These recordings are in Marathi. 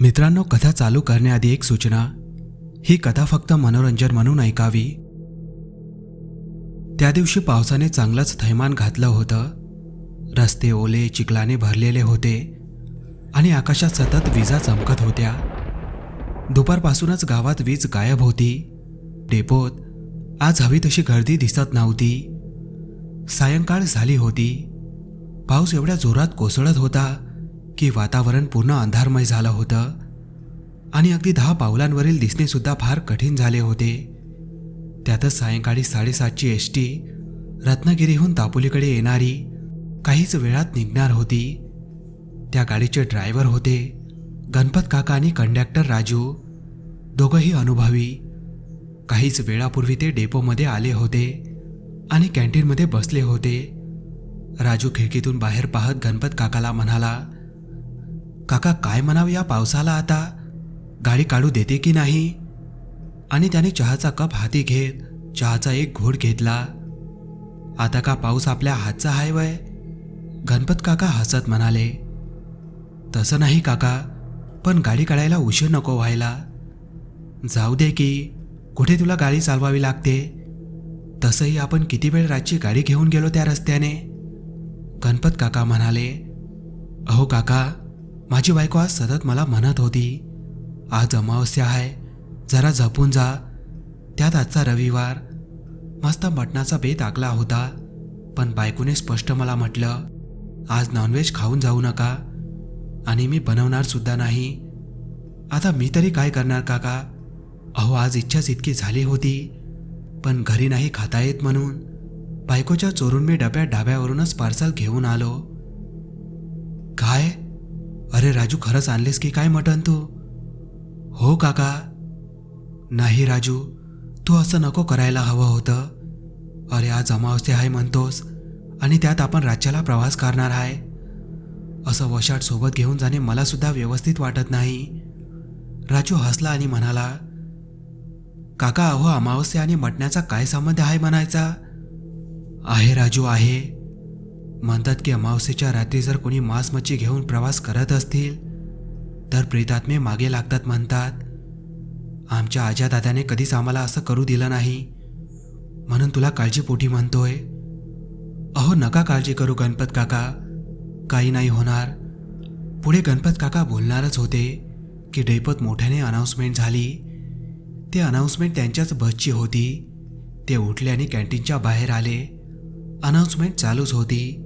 मित्रांनो कथा चालू करण्याआधी एक सूचना. ही कथा फक्त मनोरंजन म्हणून ऐकावी. त्या दिवशी पावसाने चांगलंच थैमान घातलं होतं. रस्ते ओले चिखलाने भरलेले होते आणि आकाशात सतत विजा चमकत होत्या. दुपारपासूनच गावात वीज गायब होती. डेपोत आज हवी तशी गर्दी दिसत नव्हती. सायंकाळ झाली होती. पाऊस एवढ्या जोरात कोसळत होता की वातावरण पूर्ण अंधारमय झालं होतं. आणि अगदी दहा पावलांवरील दिसणेसुद्धा फार कठीण झाले होते. त्यातच सायंकाळी साडेसातची एस टी रत्नागिरीहून दापोलीकडे येणारी काहीच वेळात निघणार होती. त्या गाडीचे ड्रायव्हर होते गणपत काका आणि कंडक्टर राजू दोघंही अनुभवी. काहीच वेळापूर्वी ते डेपोमध्ये आले होते आणि कॅन्टीनमध्ये बसले होते. राजू खिडकीतून बाहेर पाहत गणपत काकाला म्हणाला काका काय म्हणावं या पावसाला आता? गाडी काढू देते की नाही? आणि त्याने चहाचा कप हाती घेत चहाचा एक घोट घेतला. आता का पाऊस आपल्या हातचा हाय वय? गणपत काका हसत म्हणाले. तसं नाही काका पण गाडी काढायला उशीर नको व्हायला. जाऊ दे की कुठे तुला गाडी चालवावी लागते? तसंही आपण किती वेळ रातची गाडी घेऊन गेलो त्या रस्त्याने? गणपत काका म्हणाले अहो काका माझी बायको आज सतत मला म्हणत होती आज अमावस्या आहे जरा झपून जा. त्यात आजचा रविवार. मस्त मटणाचा बेत आखला होता. पण बायकोने स्पष्ट मला म्हटलं आज नॉनव्हेज खाऊन जाऊ नका. आणि मी बनवणार सुद्धा नाही. आता मी तरी काय करणार काका? अहो आज इच्छाच इतकी झाली होती. पण घरी नाही खाता येत म्हणून. बायकोच्या चोरून मी डब्यात ढाब्यावरूनच पार्सल घेऊन आलो. काय? अरे राजू खरंच आणलेस की काय मटण तू? हो काका. नाही राजू तू असं नको करायला हवं होतं. अरे आज अमावस्या आहे म्हणतोस आणि त्यात आपण राज्याला प्रवास करणार आहे. असं वशाट सोबत घेऊन जाणे मलासुद्धा व्यवस्थित वाटत नाही. राजू हसला आणि म्हणाला काका अहो अमावस्या आणि मटण्याचा काय संबंध आहे म्हणायचा? आहे राजू आहे. म्हणतात की अमावस्येच्या रात्री जर कोणी मांस मच्छी घेऊन प्रवास करत असतील तर प्रेतात्मे मागे लागतात म्हणतात. आमच्या आजा दादाने कधीच आम्हाला असं करू दिलं नाही. म्हणून तुला काळजीपोटी म्हणतोय. अहो नका काळजी करू गणपत काका. काही नाही होणार. पुढे गणपत काका बोलणारच होते की डैपत मोठ्याने अनाऊन्समेंट झाली. ते अनाऊन्समेंट त्यांच्याच बसची होती. ते उठले आणि कॅन्टीनच्या बाहेर आले. अनाऊन्समेंट चालूच होती.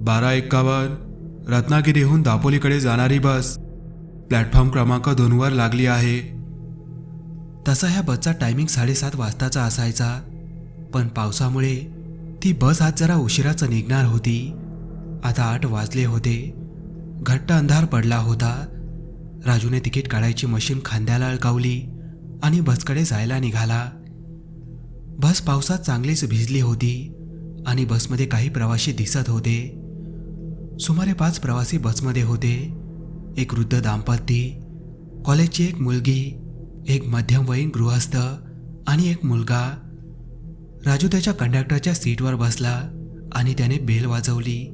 बारा एक्कावन्न रत्नागिरीहून दापोलीकडे जाणारी बस. प्लॅटफॉर्म क्रमांक दोनवर लागली आहे. तसा ह्या बसचा टायमिंग साडेसात वाजताचा असायचा. पण पावसामुळे ती बस आज जरा उशिराच निघणार होती. आता आठ वाजले होते. घट्ट अंधार पडला होता. राजूने तिकीट काढायची मशीन खांद्याला अळकावली आणि बसकडे जायला निघाला. बस पावसात चांगलीच भिजली होती आणि बसमध्ये काही प्रवासी दिसत होते. सुमारे पाच प्रवासी बसमध्ये होते. एक वृद्ध दाम्पत्य कॉलेजची एक मुलगी एक मध्यमवयीन गृहस्थ आणि एक मुलगा. राजू त्याच्या कंडक्टरच्या सीटवर बसला आणि त्याने बेल वाजवली.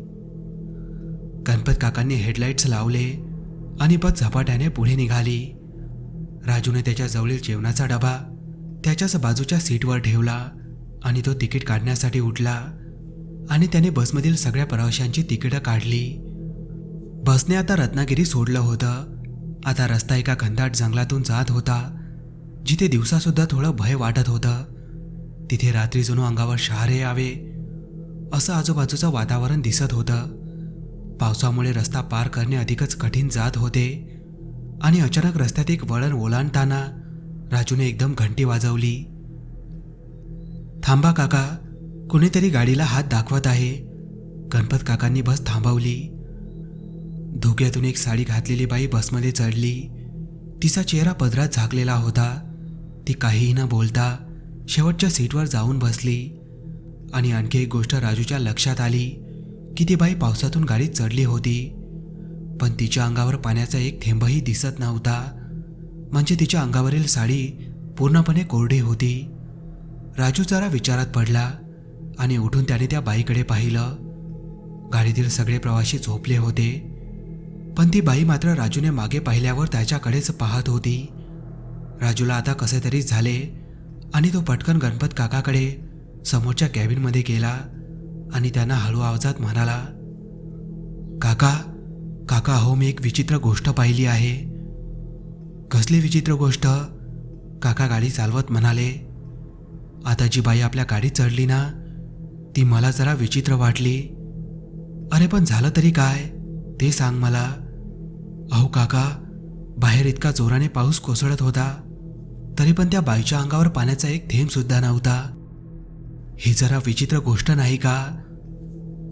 गणपत काकांनी हेडलाईट्स लावले आणि बस झपाट्याने पुढे निघाली. राजूने त्याच्या जवळील जेवणाचा डबा त्याच्याच बाजूच्या सीटवर ठेवला आणि तो तिकीट काढण्यासाठी उठला आणि त्याने बसमधील सगळ्या प्रवाशांची तिकीटं काढली. बसने आता रत्नागिरी सोडलं होतं. आता रस्ता एका घनदाट जंगलातून जात होता जिथे दिवसासुद्धा थोडं भय वाटत होतं. तिथे रात्री जणू अंगावर शहारे यावे असं आजूबाजूचं वातावरण दिसत होतं. पावसामुळे रस्ता पार करणे अधिकच कठीण जात होते आणि अचानक रस्त्यात एक वळण ओलांडताना राजूने एकदम घंटी वाजवली. थांबा काका कुणीतरी गाडीला हात दाखवत आहे. गणपत काकांनी बस थांबवली. धुक्यातून एक साडी घातलेली बाई बसमध्ये चढली. तिचा चेहरा पदरात झाकलेला होता. ती काहीही न बोलता शेवटच्या सीटवर जाऊन बसली. आणि आणखी एक गोष्ट राजूच्या लक्षात आली की ती बाई पावसातून गाडीत चढली होती. पण तिच्या अंगावर पाण्याचा एक थेंबही दिसत नव्हता. म्हणजे तिच्या अंगावरील साडी पूर्णपणे कोरडी होती. राजू जरा विचारात पडला आणि उठून त्याने त्या बाईकडे पाहिलं. गाडीतील सगळे प्रवासी झोपले होते. पण ती बाई मात्र राजूने मागे पाहिल्यावर त्याच्याकडेच पाहत होती. राजूला आता कसे तरी झाले आणि तो पटकन गणपत काकाकडे समोरच्या कॅबिनमध्ये गेला आणि त्यांना हळू आवाजात म्हणाला काका काका हो मी एक विचित्र गोष्ट पाहिली आहे. कसली विचित्र गोष्ट? काका गाडी चालवत म्हणाले आता जी बाई आपल्या गाडीत चढली ना ती मला जरा विचित्र वाटली. अरे पण झालं तरी काय? ते सांग मला. अहो काका बाहेर इतका जोराने पाऊस कोसळत होता तरी पण त्या बाईच्या अंगावर पाण्याचा एक थेंब सुद्धा नव्हता. ही जरा विचित्र गोष्ट नाही का?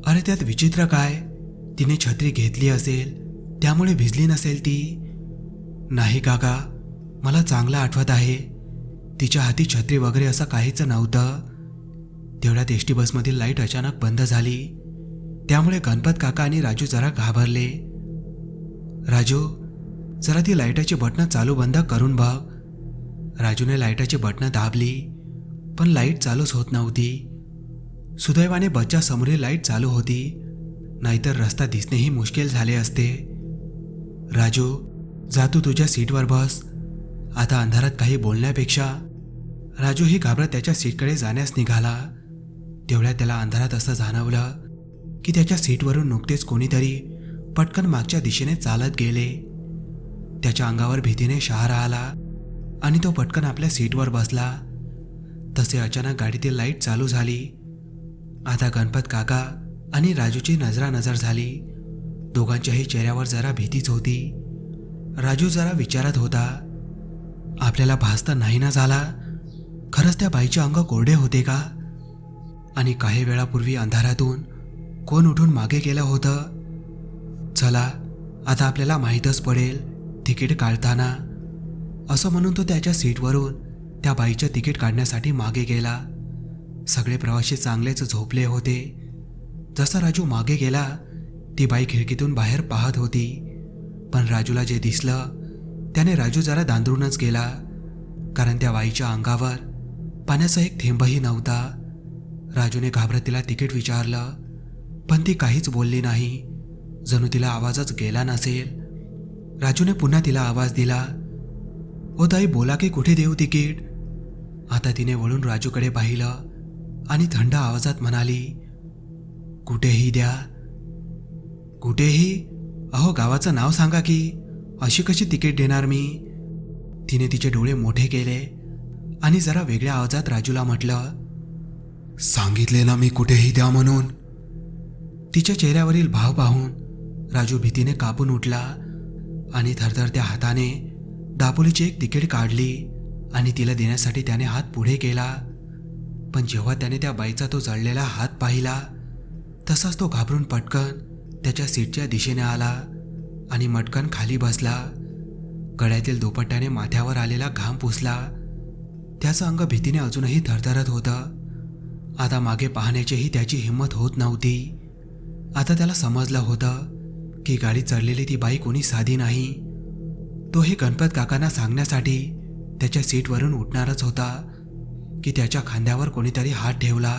अरे त्यात विचित्र काय? तिने छत्री घेतली असेल त्यामुळे भिजली नसेल ती. नाही काका मला चांगलं आठवत आहे तिच्या हाती छत्री वगैरे असं काहीच नव्हतं. तेवढ्यात एस टी बसमधील लाइट अचानक बंद झाली. त्यामुळे गणपत काका आणि राजू जरा घाबरले. राजू जरा ती लाईटाची बटणं चालू बंद करून बघ. राजूने लाईटाची बटणं दाबली पण लाइट चालूच होत नव्हती. सुदैवाने बसच्या समोरील लाइट चालू होती नाहीतर रस्ता दिसणेही मुश्किल झाले असते. राजू जा तू तुझ्या सीटवर बस. आता अंधारात काही बोलण्यापेक्षा राजू ही घाबरत त्याच्या सीटकडे जाण्यास निघाला. तेवढ्या त्याला अंधारात असं जाणवलं की त्याच्या सीटवरून नुकतेच कोणीतरी पटकन मागच्या दिशेने चालत गेले. त्याच्या अंगावर भीतीने शहारा आला आणि तो पटकन आपल्या सीटवर बसला. तसे अचानक गाडीतील लाइट चालू झाली. आता गणपत काका आणि राजूची नजरानजर झाली. दोघांच्याही चेहऱ्यावर जरा भीतीच होती. राजू जरा विचारत होता आपल्याला भास तर नाही ना झाला? खरंच त्या बाईचे अंग कोरडे होते का? आणि काही वेळापूर्वी अंधारातून कोण उठून मागे गेलं होतं? चला आता आपल्याला माहीतच पडेल तिकीट काढताना. असं म्हणून तो त्याच्या सीटवरून त्या बाईचं तिकीट काढण्यासाठी मागे गेला. सगळे प्रवासी चांगलेच झोपले होते. जसा राजू मागे गेला ती बाई खिडकीतून बाहेर पाहत होती. पण राजूला जे दिसलं त्याने राजू जरा दांदरूनच गेला. कारण त्या बाईच्या अंगावर पाण्याचा एक थेंबही नव्हता. राजूने घाबरत तिला तिकीट विचारलं पण ती काहीच बोलली नाही. जणू तिला आवाजच गेला नसेल. राजूने पुन्हा तिला आवाज दिला ओ ताई बोला की कुठे देऊ तिकीट? आता तिने वळून राजूकडे पाहिलं आणि थंड आवाजात म्हणाली कुठेही द्या. कुठेही? अहो गावाचं नाव सांगा की अशी कशी तिकीट देणार मी? तिने तिचे डोळे मोठे केले आणि जरा वेगळ्या आवाजात राजूला म्हटलं सांगितले ना मी कुठेही द्या म्हणून. तिच्या चेहऱ्यावरील भाव पाहून राजू भीतीने कापून उठला आणि थरथरत्या हाताने दापोलीची एक तिकीट काढली आणि तिला देण्यासाठी त्याने हात पुढे केला. पण जेव्हा त्याने त्या बाईचा तो जळलेला हात पाहिला तसाच तो घाबरून पटकन त्याच्या सीटच्या दिशेने आला आणि मटकन खाली बसला. गळ्यातील दुपट्ट्याने माथ्यावर आलेला घाम पुसला. त्याचं अंग भीतीने अजूनही थरथरत होतं. आता मागे पाहण्याचीही त्याची हिंमत होत नव्हती. आता त्याला समजलं होतं की गाडी चढलेली ती बाई कोणी साधी नाही. तो हे गणपत काकांना सांगण्यासाठी त्याच्या सीटवरून उठणारच होता की त्याच्या खांद्यावर कोणीतरी हात ठेवला.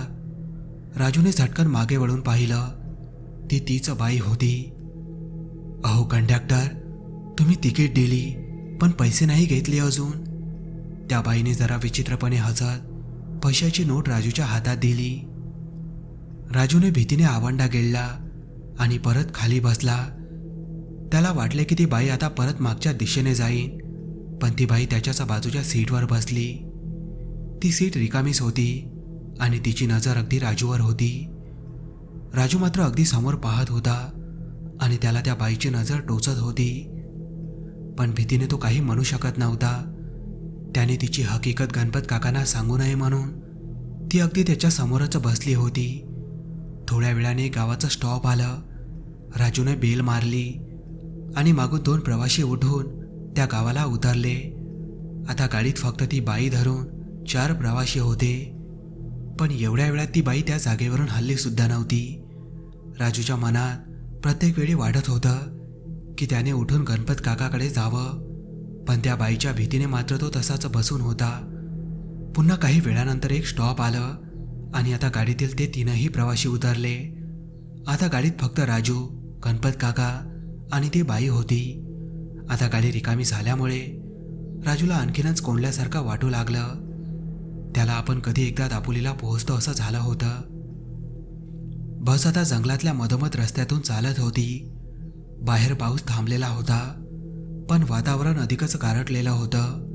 राजूने झटकन मागे वळून पाहिलं ती तीच बाई होती. अहो कंडक्टर तुम्ही तिकीट दिली पण पैसे नाही घेतले अजून. त्या बाईने जरा विचित्रपणे हसत पैशाची नोट राजूच्या हातात दिली. राजूने भीतीने आवंडा गिळला आणि परत खाली बसला. त्याला वाटले की ती बाई आता परत मागच्या दिशेने जाईन पण ती बाई त्याच्याच बाजूच्या सीटवर बसली. ती सीट रिकामीच होती आणि तिची नजर अगदी राजूवर होती. राजू मात्र अगदी समोर पाहत होता आणि त्याला त्या बाईची नजर टोचत होती. पण भीतीने तो काही म्हणू शकत नव्हता. त्याने तिची हकीकत गणपत काकांना सांगू नये म्हणून ती अगदी त्याच्या समोरच बसली होती. थोड्या वेळाने गावाचं स्टॉप आलं. राजूने बेल मारली. आणि मागून दोन प्रवासी उठून त्या गावाला उतरले. आता गाडीत फक्त ती बाई धरून चार प्रवासी होते. पण एवढ्या वेळात ती बाई त्या जागेवरून हल्ली सुद्धा नव्हती. राजूच्या मनात प्रत्येक वेळी वाढत होतं की त्याने उठून गणपत काकाकडे जावं. पण त्या बाईच्या भीतीने मात्र तो तसाच बसून होता. पुन्हा काही वेळानंतर एक स्टॉप आलं आणि आता गाडीतील ते तीनही प्रवासी उतरले. आता गाडीत फक्त राजू गणपत काका आणि ती बाई होती. आता गाडी रिकामी झाल्यामुळे राजूला आणखीनच कोंडल्यासारखं वाटू लागलं. त्याला आपण कधी एकदा दापोलीला पोहोचतो असं झालं होतं. बस आता जंगलातल्या मधोमध रस्त्यातून चालत होती. बाहेर पाऊस थांबलेला होता पण वातावरण अधिकच गारटलेलं होतं.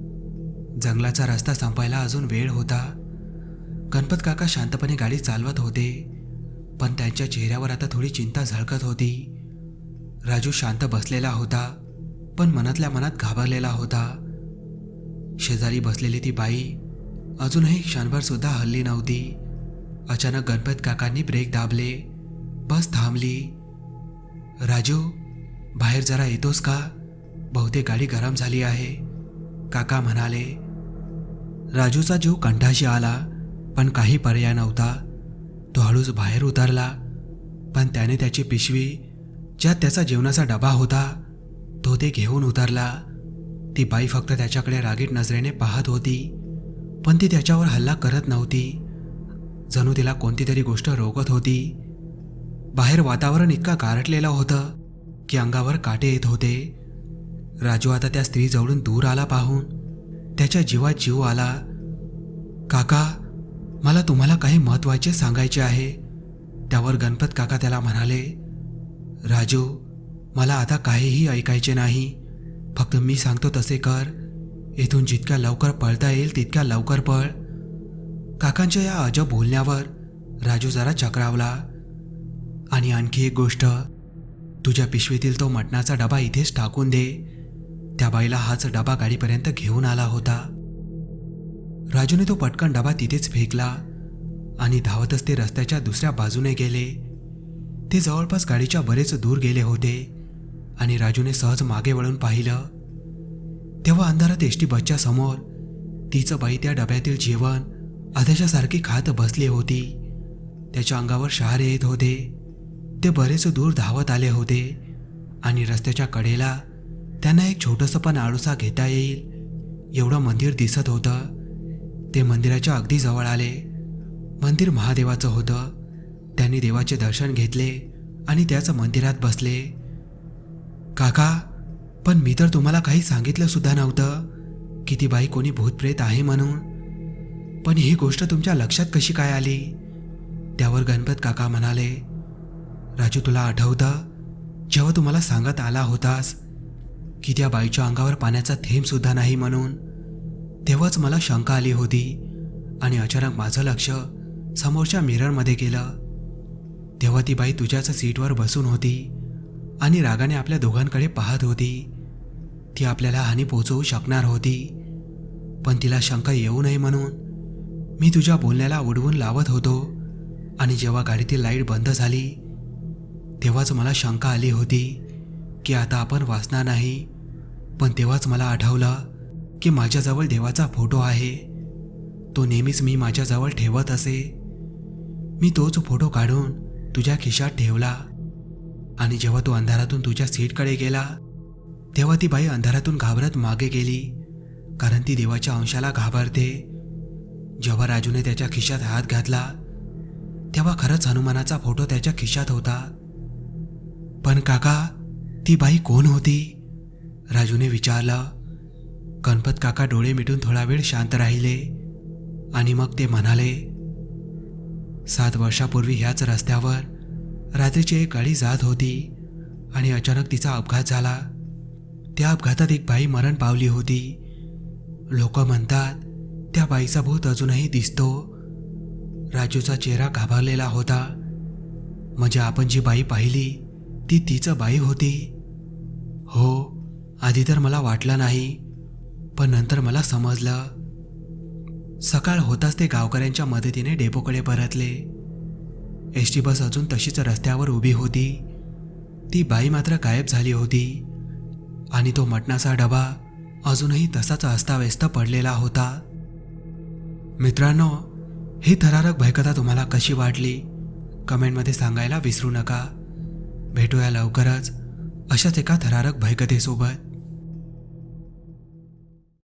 जंगलाचा रस्ता संपायला अजून वेळ होता. गणपत काका शांतपणे गाडी चालवत होते पण त्यांच्या चेहऱ्यावर आता थोडी चिंता झळकत होती. राजू शांत बसलेला होता पण मनातल्या मनात घाबरलेला होता. शेजारी बसलेली ती बाई अजूनही क्षणभर सुद्धा हल्ली नव्हती. अचानक गणपत काकांनी ब्रेक दाबले बस थांबली. राजू बाहेर जरा येतोस का? बहुतेक गाडी गरम झाली आहे काका म्हणाले. राजूचा जीव कंठाशी आला पण काही पर्याय नव्हता. तो हळूच बाहेर उतरला पण त्याने त्याची पिशवी ज्यात त्याचा जेवणाचा डबा होता तो ते घेऊन उतरला. ती बाई फक्त त्याच्याकडे रागीट नजरेने पाहत होती पण ती त्याच्यावर हल्ला करत नव्हती. जणू तिला कोणती तरी गोष्ट रोगत होती. बाहेर वातावरण इतका गारटलेलं होतं की अंगावर काटे येत होते. राजू आता त्या स्त्रीजवळून दूर आला पाहून त्याच्या जीवात जीव आला. काका मला तुम्हाला काही महत्त्वाचे सांगायचे आहे. त्यावर गणपत काका त्याला म्हणाले राजू मला आता काहीही ऐकायचे नाही. फक्त मी सांगतो तसे कर. इथून जितक्या लवकर पळता येईल तितक्या लवकर पळ. काकांच्या या अजब बोलण्यावर राजू जरा चक्रावला. आणि आणखी एक गोष्ट तुझ्या पिशवीतील तो मटणाचा डबा इथेच टाकून दे. त्या बाईला हाच डबा गाडीपर्यंत घेऊन आला होता. राजूने तो पटकन डबा तिथेच फेकला आणि धावतच ते रस्त्याच्या दुसऱ्या बाजूने गेले. ते जवळपास गाडीच्या बरेच दूर गेले होते आणि राजूने सहज मागे वळून पाहिलं. तेव्हा अंधारात एष्टी बसच्या समोर तिचं बाई त्या डब्यातील जेवण आधीच्यासारखी खात बसली होती. त्याच्या अंगावर शहारे येत होते. ते बरेच दूर धावत आले होते आणि रस्त्याच्या कडेला त्यांना एक छोटंसं पण आळूसा घेता येईल एवढं मंदिर दिसत होतं. ते मंदिराच्या अगदी जवळ आले. मंदिर महादेवाचं होतं. त्यांनी देवाचे दर्शन घेतले आणि त्याच मंदिरात बसले. काका पण मी तर तुम्हाला काही सांगितलं सुद्धा नव्हतं. की ती बाई कोणी भूतप्रेत आहे म्हणून. पण ही गोष्ट तुमच्या लक्षात कशी काय आली? त्यावर गणपत काका म्हणाले राजू तुला आठवतं? जेव्हा तुम्हाला सांगत आला होतास की त्या बाईच्या अंगावर पाण्याचा थेंबसुद्धा नाही म्हणून. तेव्हाच मला शंका आली होती आणि अचानक माझं लक्ष समोरच्या मिररमध्ये गेलं. तेव्हा ती बाई तुझ्याच सीटवर बसून होती आणि रागाने आपल्या दोघांकडे पाहत होती. ती आपल्याला हानी पोचवू शकणार होती पण तिला शंका येऊ नये म्हणून मी तुझ्या बोलण्याला उडवून लावत होतो आणि जेव्हा गाडीतील लाइट बंद झाली तेव्हाच मला शंका आली होती की आता आपण वाचणार नाही पण तेव्हाच मला आठवलं की माझ्याजवळ देवाचा फोटो आहे. तो नेहमीच मी माझ्याजवळ ठेवत असे. मी तोच फोटो काढून तुझ्या खिशात ठेवला. आणि जेव्हा तो अंधारातून तुझ्या सीटकडे गेला तेव्हा ती बाई अंधारातून घाबरत मागे गेली कारण ती देवाच्या अंशाला घाबरते. जेव्हा राजूने त्याच्या खिशात हात घातला तेव्हा खरंच हनुमानाचा फोटो त्याच्या खिशात होता. पण काका ती बाई कोण होती? राजूने विचारलं. गणपत काका डोळे मिटून थोडा वेळ शांत राहिले आणि मग ते म्हणाले सात वर्षापूर्वी ह्याच रस्त्यावर रात्रीची एक गाडी जात होती आणि अचानक तिचा अपघात झाला. त्या अपघातात एक बाई मरण पावली होती. लोक म्हणतात त्या बाईचा भूत अजूनही दिसतो. राजूचा चेहरा घाबरलेला होता. म्हणजे आपण जी बाई पाहिली ती तिचं बाई होती. हो आधी तर मला वाटलं नाही पण नंतर मला समजलं. सकाळ होताच ते गावकऱ्यांच्या मदतीने डेपोकडे परतले. एस टी बस अजून तशीच रस्त्यावर उभी होती. ती बाई मात्र गायब झाली होती. आणि तो मटणाचा डबा अजूनही तसाच अस्ताव्यस्त पडलेला होता. मित्रांनो ही थरारक भयकथा तुम्हाला कशी वाटली? कमेंटमध्ये सांगायला विसरू नका. भेटूया लवकरच अशाच एका थरारक भयकथेसोबत.